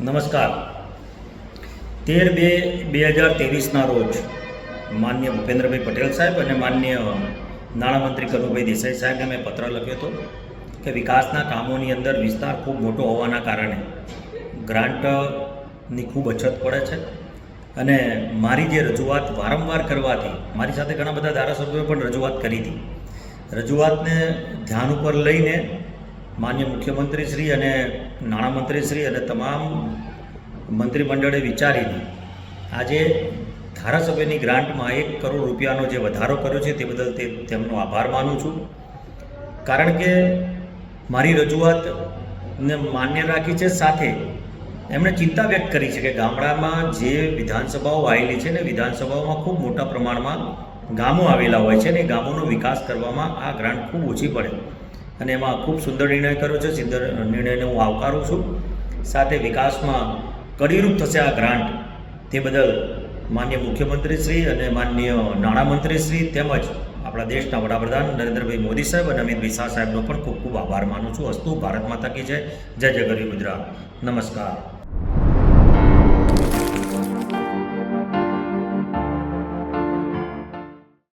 નમસ્કાર. તેર બે બે હજાર ત્રેવીસના રોજ માન્ય ભૂપેન્દ્રભાઈ પટેલ સાહેબ અને માન્ય નાણામંત્રી કનુભાઈ દેસાઈ સાહેબને મેં પત્ર લખ્યો હતો કે વિકાસના કામોની અંદર વિસ્તાર ખૂબ મોટો હોવાના કારણે ગ્રાન્ટની ખૂબ અછત પડે છે. અને મારી જે રજૂઆત વારંવાર કરવાથી, મારી સાથે ઘણા બધા ધારાસભ્યોએ પણ રજૂઆત કરી હતી. રજૂઆતને ધ્યાન ઉપર લઈને માન્ય મુખ્યમંત્રી શ્રી અને નાણામંત્રીશ્રી અને તમામ મંત્રીમંડળે વિચારીને આજે ધારાસભ્યની ગ્રાન્ટમાં એક કરોડ રૂપિયાનો જે વધારો કર્યો છે તે બદલ તે તેમનો આભાર માનું છું. કારણ કે મારી રજૂઆતને માન્ય રાખી છે, સાથે એમણે ચિંતા વ્યક્ત કરી છે કે ગામડામાં જે વિધાનસભાઓ આવેલી છે ને વિધાનસભાઓમાં ખૂબ મોટા પ્રમાણમાં ગામો આવેલા હોય છે ને ગામોનો વિકાસ કરવામાં આ ગ્રાન્ટ ખૂબ ઓછી પડે. અને એમાં ખૂબ સુંદર નિર્ણય કર્યો છે, સુંદર નિર્ણયને હું આવકારું છું. સાથે વિકાસમાં કડીરૂપ થશે આ ગ્રાન્ટ. તે બદલ માન્ય મુખ્યમંત્રી શ્રી અને માન્ય નાણામંત્રીશ્રી તેમજ આપણા દેશના વડાપ્રધાન નરેન્દ્રભાઈ મોદી સાહેબ અને અમિતભાઈ શાહ સાહેબનો પણ ખૂબ ખૂબ આભાર માનું છું. અસ્તુ ભારત માતા કી જય. જય જય ગરી ગુજરાત. નમસ્કાર.